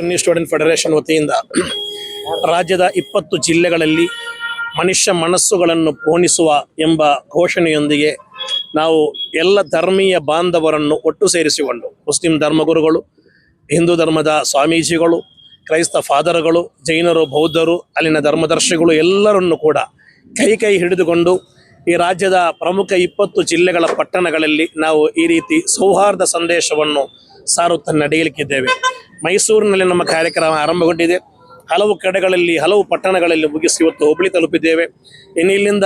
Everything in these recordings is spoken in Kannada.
ಸುನ್ನಿ ಸ್ಟೂಡೆಂಟ್ ಫೆಡರೇಷನ್ ವತಿಯಿಂದ ರಾಜ್ಯದ ಇಪ್ಪತ್ತು ಜಿಲ್ಲೆಗಳಲ್ಲಿ ಮನುಷ್ಯ ಮನಸ್ಸುಗಳನ್ನು ಪೋಣಿಸುವ ಎಂಬ ಘೋಷಣೆಯೊಂದಿಗೆ ನಾವು ಎಲ್ಲ ಧರ್ಮೀಯ ಬಾಂಧವರನ್ನು ಒಟ್ಟು ಸೇರಿಸಿಕೊಂಡು ಮುಸ್ಲಿಂ ಧರ್ಮಗುರುಗಳು, ಹಿಂದೂ ಧರ್ಮದ ಸ್ವಾಮೀಜಿಗಳು, ಕ್ರೈಸ್ತ ಫಾದರ್ಗಳು, ಜೈನರು, ಬೌದ್ಧರು, ಅಲ್ಲಿನ ಧರ್ಮದರ್ಶಿಗಳು ಎಲ್ಲರನ್ನು ಕೂಡ ಕೈ ಕೈ ಹಿಡಿದುಕೊಂಡು ಈ ರಾಜ್ಯದ ಪ್ರಮುಖ ಇಪ್ಪತ್ತು ಜಿಲ್ಲೆಗಳ ಪಟ್ಟಣಗಳಲ್ಲಿ ನಾವು ಈ ರೀತಿ ಸೌಹಾರ್ದ ಸಂದೇಶವನ್ನು ಸಾರುತ್ತಾ ನಡೆಯಲಿಕ್ಕಿದ್ದೇವೆ. ಮೈಸೂರಿನಲ್ಲಿ ನಮ್ಮ ಕಾರ್ಯಕ್ರಮ ಆರಂಭಗೊಂಡಿದೆ. ಹಲವು ಕಡೆಗಳಲ್ಲಿ ಹಲವು ಪಟ್ಟಣಗಳಲ್ಲಿ ಮುಗಿಸಿ ಇವತ್ತು ಹುಬ್ಬಳ್ಳಿ ತಲುಪಿದ್ದೇವೆ. ಇನ್ನು ಇಲ್ಲಿಂದ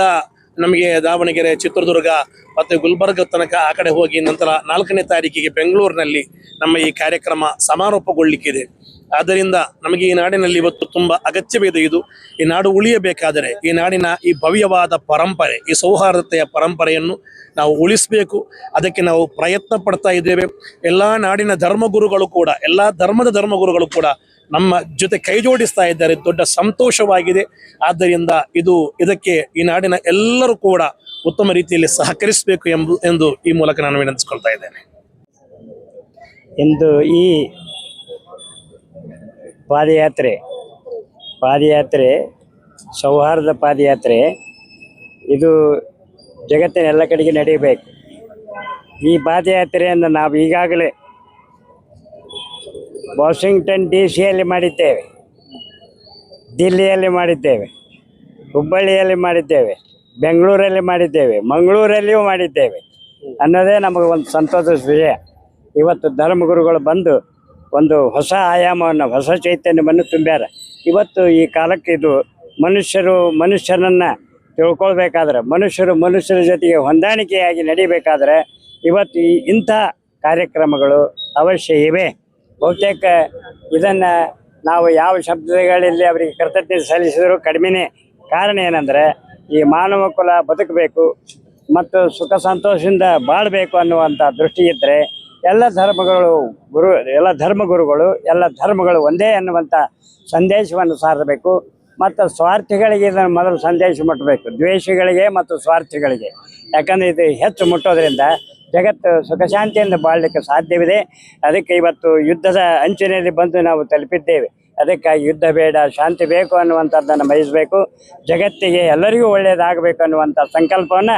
ನಮಗೆ ದಾವಣಗೆರೆ, ಚಿತ್ರದುರ್ಗ ಮತ್ತು ಗುಲ್ಬರ್ಗ ತನಕ ಆ ಕಡೆ ಹೋಗಿ ನಂತರ ನಾಲ್ಕನೇ ತಾರೀಕಿಗೆ ಬೆಂಗಳೂರಿನಲ್ಲಿ ನಮ್ಮ ಈ ಕಾರ್ಯಕ್ರಮ ಸಮಾರೋಪಗೊಳ್ಳಿಕ್ಕಿದೆ. ಆದ್ದರಿಂದ ನಮಗೆ ಈ ನಾಡಿನಲ್ಲಿ ಇವತ್ತು ತುಂಬ ಅಗತ್ಯವಿದೆ ಇದು. ಈ ನಾಡು ಉಳಿಯಬೇಕಾದರೆ ಈ ನಾಡಿನ ಈ ಭವ್ಯವಾದ ಪರಂಪರೆ, ಈ ಸೌಹಾರ್ದತೆಯ ಪರಂಪರೆಯನ್ನು ನಾವು ಉಳಿಸಬೇಕು. ಅದಕ್ಕೆ ನಾವು ಪ್ರಯತ್ನ ಪಡ್ತಾ ಇದ್ದೇವೆ. ಎಲ್ಲ ನಾಡಿನ ಧರ್ಮಗುರುಗಳು ಕೂಡ, ಎಲ್ಲ ಧರ್ಮದ ಧರ್ಮಗುರುಗಳು ಕೂಡ ನಮ್ಮ ಜೊತೆ ಕೈ ಜೋಡಿಸ್ತಾ ಇದ್ದಾರೆ. ದೊಡ್ಡ ಸಂತೋಷವಾಗಿದೆ. ಆದ್ದರಿಂದ ಇದು ಇದಕ್ಕೆ ಈ ನಾಡಿನ ಎಲ್ಲರೂ ಕೂಡ ಉತ್ತಮ ರೀತಿಯಲ್ಲಿ ಸಹಕರಿಸಬೇಕು ಎಂಬು, ಎಂದು ಈ ಮೂಲಕ ನಾನು ವಿನಂತಿಸ್ಕೊಳ್ತಾ ಇದ್ದೇನೆ. ಇಂದು ಈ ಪಾದಯಾತ್ರೆ ಪಾದಯಾತ್ರೆ, ಸೌಹಾರ್ದ ಪಾದಯಾತ್ರೆ, ಇದು ಜಗತ್ತಿನ ಎಲ್ಲ ಕಡೆಗೆ ನಡೆಯಬೇಕು. ಈ ಪಾದಯಾತ್ರೆಯನ್ನು ನಾವು ಈಗಾಗಲೇ ವಾಷಿಂಗ್ಟನ್ ಡಿ ಸಿಯಲ್ಲಿ ಮಾಡಿದ್ದೇವೆ. ದಿಲ್ಲಿಯಲ್ಲಿ ಮಾಡಿದ್ದೇವೆ. ಹುಬ್ಬಳ್ಳಿಯಲ್ಲಿ ಮಾಡಿದ್ದೇವೆ. ಬೆಂಗಳೂರಲ್ಲಿ ಮಾಡಿದ್ದೇವೆ. ಮಂಗಳೂರಲ್ಲಿಯೂ ಮಾಡಿದ್ದೇವೆ. ಅನ್ನೋದೇ ನಮಗೆ ಒಂದು ಸಂತೋಷದ ವಿಷಯ. ಇವತ್ತು ಧರ್ಮಗುರುಗಳು ಬಂದು ಒಂದು ಹೊಸ ಆಯಾಮವನ್ನು, ಹೊಸ ಚೈತನ್ಯವನ್ನು ತುಂಬ್ಯಾರ. ಇವತ್ತು ಈ ಕಾಲಕ್ಕೆ ಇದು ಮನುಷ್ಯರು ಮನುಷ್ಯನನ್ನು ತಿಳ್ಕೊಳ್ಬೇಕಾದ್ರೆ, ಮನುಷ್ಯರು ಮನುಷ್ಯರ ಜೊತೆಗೆ ಹೊಂದಾಣಿಕೆಯಾಗಿ ನಡಿಬೇಕಾದ್ರೆ ಇವತ್ತು ಈ ಇಂಥ ಕಾರ್ಯಕ್ರಮಗಳು ಅವಶ್ಯ ಇವೆ. ಬಹುತೇಕ ಇದನ್ನ ನಾವು ಯಾವ ಶಬ್ದಗಳಲ್ಲಿ ಅವರಿಗೆ ಕರ್ತವ್ಯ ಸಲ್ಲಿಸಿದರೂ ಕಡಿಮೆನೇ ಕಾರಣ ಏನಂದ್ರೆ ಈ ಮಾನವ ಕುಲ ಬದುಕಬೇಕು ಮತ್ತು ಸುಖ ಸಂತೋಷದಿಂದ ಬಾಳಬೇಕು ಅನ್ನುವಂಥ ದೃಷ್ಟಿ ಇದ್ದರೆ ಎಲ್ಲ ಧರ್ಮಗಳು ಗುರು, ಎಲ್ಲ ಧರ್ಮಗುರುಗಳು ಎಲ್ಲ ಧರ್ಮಗಳು ಒಂದೇ ಅನ್ನುವಂಥ ಸಂದೇಶವನ್ನು ಸಾರಬೇಕು ಮತ್ತು ಸ್ವಾರ್ಥಿಗಳಿಗೆ ಇದನ್ನು ಮೊದಲು ಸಂದೇಶ ಮುಟ್ಟಬೇಕು, ದ್ವೇಷಗಳಿಗೆ ಮತ್ತು ಸ್ವಾರ್ಥಿಗಳಿಗೆ. ಯಾಕಂದರೆ ಇದು ಹೆಚ್ಚು ಮುಟ್ಟೋದ್ರಿಂದ ಜಗತ್ತು ಸುಖ ಶಾಂತಿಯಿಂದ ಬಾಳಲಿಕ್ಕೆ ಸಾಧ್ಯವಿದೆ. ಅದಕ್ಕೆ ಇವತ್ತು ಯುದ್ಧದ ಅಂಚಿನಲ್ಲಿ ಬಂದು ನಾವು ತಲುಪಿದ್ದೇವೆ. ಅದಕ್ಕಾಗಿ ಯುದ್ಧ ಬೇಡ, ಶಾಂತಿ ಬೇಕು ಅನ್ನುವಂಥದ್ದನ್ನು ಬಯಸಬೇಕು ಜಗತ್ತಿಗೆ ಎಲ್ಲರಿಗೂ ಒಳ್ಳೆಯದಾಗಬೇಕು ಅನ್ನುವಂಥ ಸಂಕಲ್ಪವನ್ನು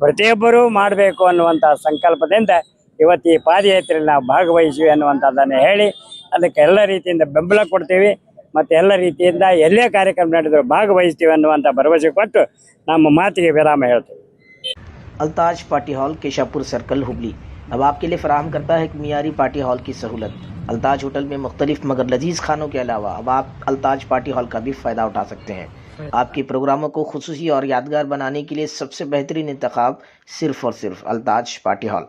ಪ್ರತಿಯೊಬ್ಬರೂ ಮಾಡಬೇಕು ಅನ್ನುವಂಥ ಸಂಕಲ್ಪದಿಂದ ಇವತ್ತು ಈ ಪಾದಯಾತ್ರೆಯಲ್ಲಿ ನಾವು ಭಾಗವಹಿಸಿವಿ ಅನ್ನುವಂಥದ್ದನ್ನು ಹೇಳಿ, ಅದಕ್ಕೆ ಎಲ್ಲ ರೀತಿಯಿಂದ ಬೆಂಬಲ ಕೊಡ್ತೀವಿ. ಮತ್ತು ಎಲ್ಲ ರೀತಿಯಿಂದ ಎಲ್ಲೇ ಕಾರ್ಯಕ್ರಮ ನಡೆದರೂ ಭಾಗವಹಿಸ್ತೀವಿ ಅನ್ನುವಂಥ ಭರವಸೆ ಕೊಟ್ಟು ನಮ್ಮ ಮಾತಿಗೆ ವಿರಾಮ ಹೇಳ್ತೀವಿ. Altaj party hall, Keshapur circle, Hubli. अब आपके लिए फराहम करता है एक मीरी पार्टी हॉल की सहूलत। अल्ताज होटल में मुख्तलिफ़ मगर लजीज खानों के अलावा अब आप अल्ताज पार्टी हॉल का भी फ़ायदा उठा सकते हैं। आपके प्रोग्रामों को खसूसी और यादगार बनाने के लिए सबसे बेहतरीन इंतखब सिर्फ़ और सिर्फ़ अल्ताज पार्टी हॉल।